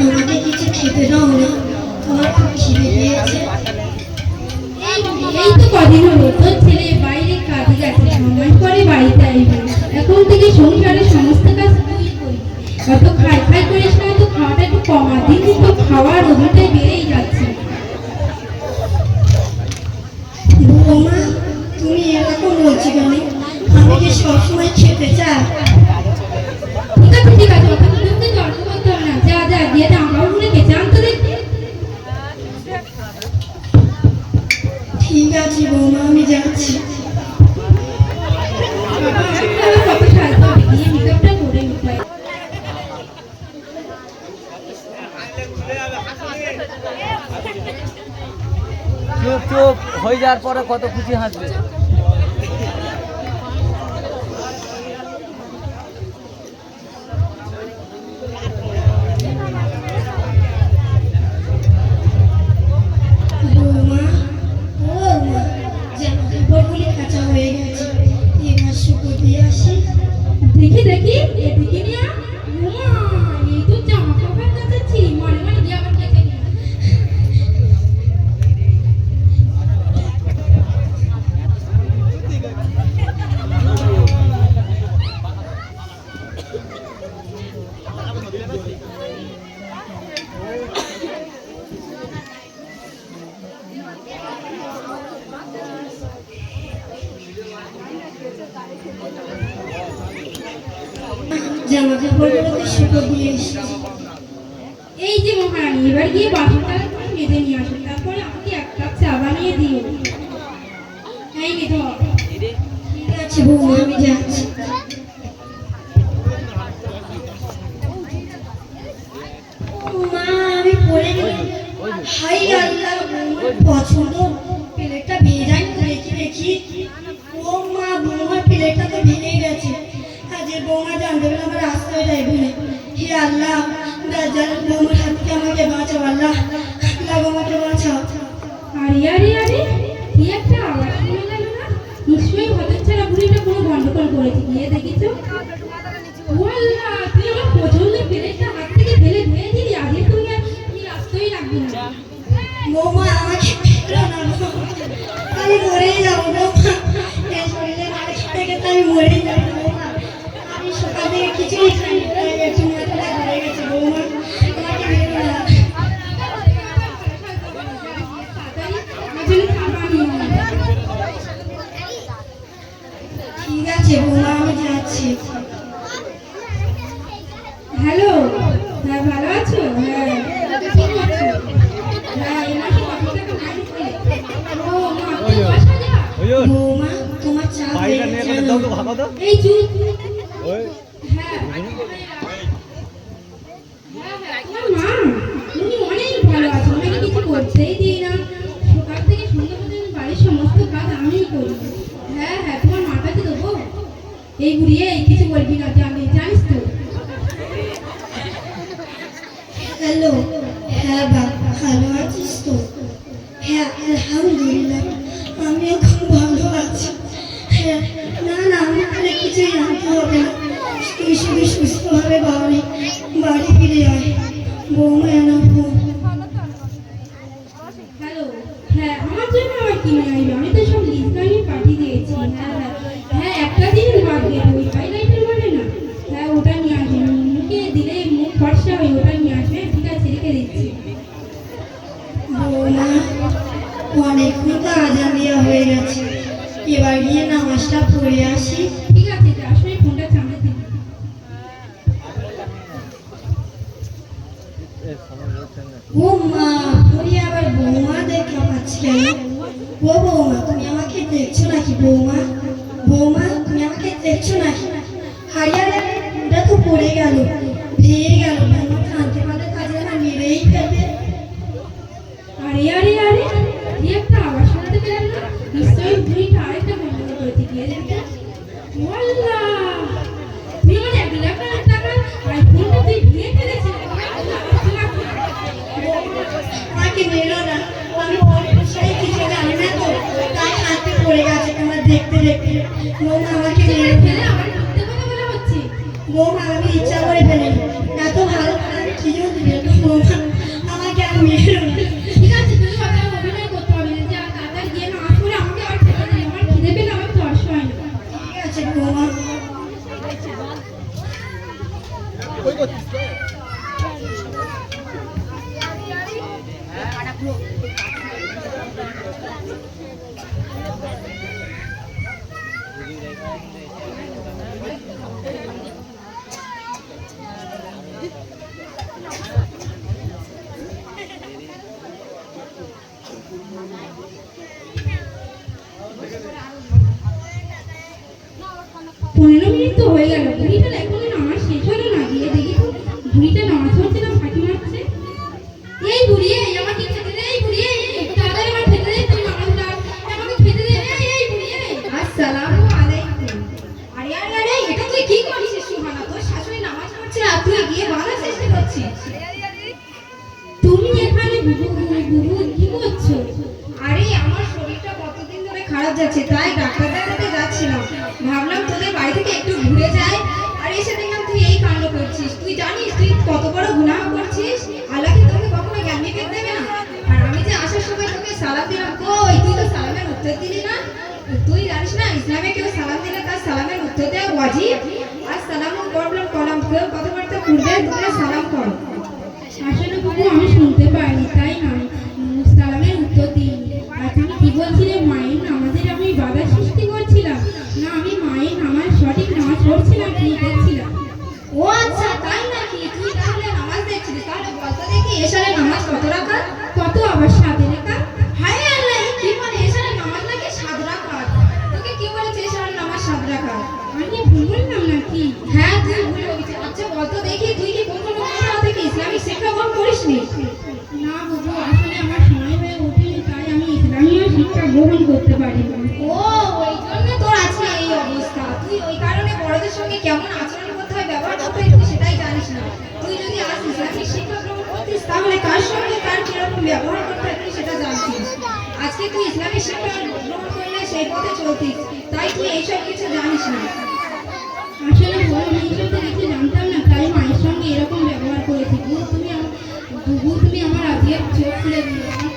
আমাকে কিছু খেতে দাও না আমার খুব খিদে পেয়েছে এই তো কদিন হলো তোর ছেলে বাইরে কাজে গেছে সময় পরে বাড়িতে আসবে এখন থেকে সংসারের সমস্ত কাজ তুই করবি অত খাই খাই করিস না তো খাওয়াটা একটু কমা দিন তো খাওয়ার ওজনটাই বেড়েই যাচ্ছে বৌমা তুমি এরকম বলছি কেন আমি কি সবসময় খেতে চাই ঠিক আছে ঠিক আছে অত কিন্তু তর্ক করতে হবে না। যা যা আনতে ঠিক আছে বৌমা আমি যাচ্ছি। চুপ চুপ হয়ে যাওয়ার পরে কত খুশি হাসবে বৌমা ও মা জামা কাঁচা হয়ে গেছে। এবার দেখি দেখি। জামা কাপড়গুলোকে শুকো দিয়ে এসেছি। এই যে মহারানী, এবার গিয়ে বাসনটা মেজে নিয়ে আসো, তারপরে আমাকে এক কাপ চা বানিয়ে দিও। এই ধর। ঠিক আছে বৌমা, আমি যাচ্ছি। মা আমি পড়ে গেলাম। পছন্দ বৌমা জানতে পারলে আমার রাস্তায় যাইবে না হে আল্লাহ দাজ্জাল বৌমার হাত থেকে আমাকে বাঁচাও আল্লাহ আল্লাহ বৌমাকে বাঁচাও। আরে আরে আরে কি একটা আওয়াজ শোনা গেল না? নিশ্চয়ই হতচ্ছাড়া বুড়িটা কোনো গন্ডগোল করেছে গিয়ে দেখিছো? ও আল্লাহ এই ওই। হ্যাঁ। হ্যাঁ, হ্যাঁ, তোমার মা উনি অনেক ভালো আছেন ওনাকে কিছু করতেই দিই না। সকাল থেকে সন্ধ্যা পর্যন্ত বাড়ির সমস্ত কাজ আমিই করি। হ্যাঁ হ্যাঁ তোমার মাটাকে দেবো। এই বুড়িয়ে কিছু বলবি না জানি জানিস তো? হ্যালো হ্যাঁ বাবা ভালো আছিস তো? হ্যাঁ আলহামদুলিল্লাহ। আমি কিছুই জানতে হবে না বাড়ি বাড়ি ফিরে এনা হ্যালো হ্যাঁ আমার জন্য আমার কিনে আইবে আমি দেখতে দেখতে। বৌমা আমাকে মেরে ফেলে। আমার মিথ্যে কথা বলা হচ্ছে বৌমা আমি ইচ্ছা করে ফেলে। এত ভালো করে কি জন্য আমাকে আর মেরে ঠিক আছে তুমি কথা অভিনয় করতে হবে না। যা তাড়াতাড়ি গিয়ে না করে আমাকে আর আমার খিদে পেলে আমার তর্স হয় না। ঠিক আছে বৌমা পনেরো যাচ্ছে তাই ডাক্তার দেখাতে যাচ্ছিলাম। ভাবলাম তোদের বাড়ি থেকে একটু ঘুরে যাই। আর এসে দেখলাম তুই এই কাণ্ড করছিস। তুই জানিস, তুই কত বড় গুনাহ করছিস? আল্লাহ কি তোকে কখনো জ্ঞান বিবেক দেবে না। আর আমি যে আসার সময় তোকে সালাম দিলাম, কই? তুই তো সালামের উত্তর দিলি না। তুই জানিস না, ইসলামে কেউ সালাম দিলে তার সালামের উত্তর দেওয়া ওয়াজিব? আর সালাম করলাম কলাম, কেউ কথাবার্তা পূর্বে তোমরা সালাম করো। কেমন আচরণ করতে হয়, ব্যবহার করতে হয় তুই সেটাই জানিস না। তুই যদি আজ ইসলামিক শিক্ষা গ্রহণ করতিস, তাহলে কার সঙ্গে কার কীরকম ব্যবহার করতে হয় তুই সেটা জানতিস। আজকে তুই ইসলামিক শিক্ষা গ্রহণ করলে সেই পথে চলতিস, তাই তুই এইসব কিছু জানিস না। আসলে বড় এইসব কিছু জানতাম না, তাই মায়ের সঙ্গে এরকম ব্যবহার করেছি। তুমি তুমি আমার আজকে চোখ খুলে দিলে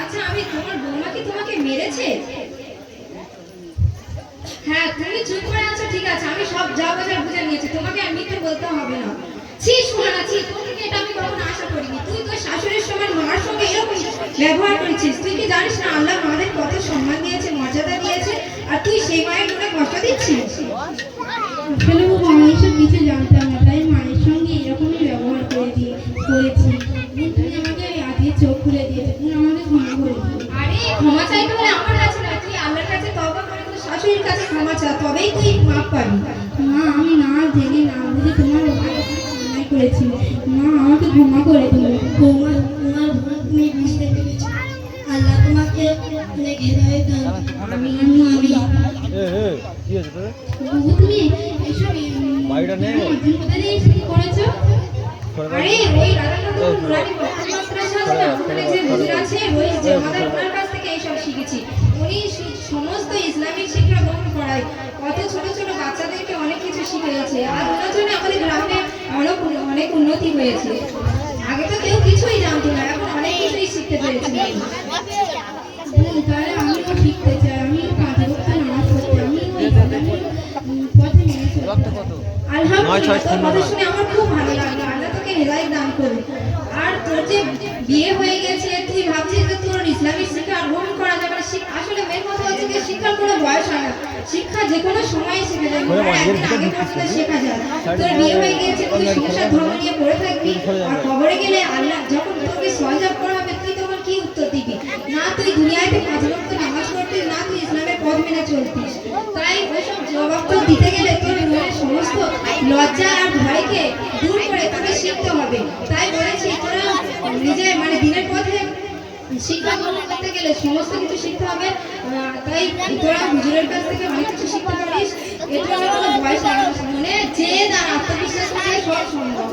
আচ্ছা তোমাকে মেরেছে? হ্যাঁ বলতে হবে না। ছি, সুহানা, ছি তোর এটা আমি আশা করিনি? তুই তোর শাশুড়ির সময় মার সঙ্গে ব্যবহার করেছিস। তুই কি জানিস না, আল্লাহ মাদের কত সম্মান দিয়েছে, মর্যাদা দিয়েছে, আর তুই সেই মায়ের মনে কষ্ট মাপ মা আমি না জেনে না বুঝে তোমার অন্যায় করেছি। মা আমাকে ক্ষমা করে বৌমা তোমার ভুল তুমি বুঝতে পেরেছ। আল্লাহ তোমাকে অনেক হেদায়ত দান আমি আমি আমি। এ এ কি হয়েছে তোর বাবু তুমি এসব বাড়িটা নেই? অর্জন দিয়ে এসে করেছ? আরে ওই রাধাকান্ত মুরারি মাদ্রাসা আছে ওখানে যে হুজুর আছে ওই কত ছোট ছোট বাচ্চাদেরকে অনেক কিছু শিখিয়েছে। আর ওনার জন্য আমাদের গ্রামে অনেক অনেক উন্নতি হয়েছে। আগে তো কেউ কিছুই জানতো না এখন অনেক কিছুই শিখতে পেরেছি। তাহলে আমিও শিখতে চাই পাঁচ বছর নামাজ পড়তে পথে নয় আলহামদুলিল্লাহ তোর কথা শুনে আমার খুব ভালো লাগল। আল্লাহ তোকে হেদায়েত দান আর তোর যে বিয়ে হয়ে গেছে তুই ভাবছিস যে তোর ইসলামিক শিক্ষা গ্রহণ করা যাবে আসলে মেন কথা হচ্ছে যে শিক্ষার কোনো বয়স হয় না। শিক্ষা যে কোনো সময় শেখা যায় একদিন আগে শেখা যায়। তোর বিয়ে হয়ে গিয়েছে তুই সংসার ধর্ম নিয়ে পড়ে থাকবি আর কবরে গেলে আল্লাহ যখন তোকে সহজাব করা হবে তুই তখন কি উত্তর দিবি? না তুই দুনিয়াতে পাঁচ নামাজ না তুই ইসলামের পথ মেনে চলতিস। তাই ওসব জবাব তো দিতে গেলে তোর মনের সমস্ত লজ্জা আর ভয়কে দূর করে তোকে শিখতে হবে। তাই বলেছি তোরা নিজে মানে দিনের পথে শিক্ষা গ্রহণ করতে গেলে সমস্ত কিছু শিখতে হবে। তাই তোরা হুজুরের কাছ থেকে অনেক কিছু শিখতে পারিস জন্য কোনো বয়স মনে জেদ আর আত্মবিশ্বাস থেকে সব সম্ভব।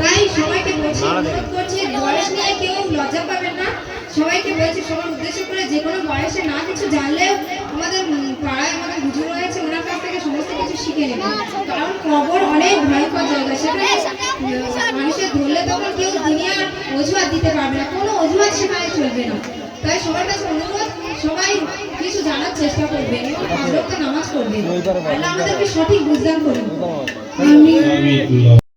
তাই সবাইকে বলছি অনুরোধ করছি বয়স নিয়ে কেউ লজ্জা পাবেন না। সবাইকে বলছি সবার উদ্দেশ্য করে যে কোনো বয়সে না কিছু জানলেও আমাদের পাড়ায় আমাদের হুজুর রয়েছে ওনার কাছ থেকে সমস্ত কিছু শিখে নেবেন কারণ কবর অনেক ভয়ঙ্কর জায়গা। সেখানে উম, মানুষের ধরলে তখন কেউ দুনিয়ার অজুহাত দিতে পারবে না। কোনো অজুহাত সেখানে চলবে না। তাই সবার কাছে অনুরোধ সবাই কিছু জানার চেষ্টা করবেন এবং পাঁচ নামাজ পড়বেন আল্লাহ আমাদেরকে সঠিক বুঝদান করুন। আমি আমিন।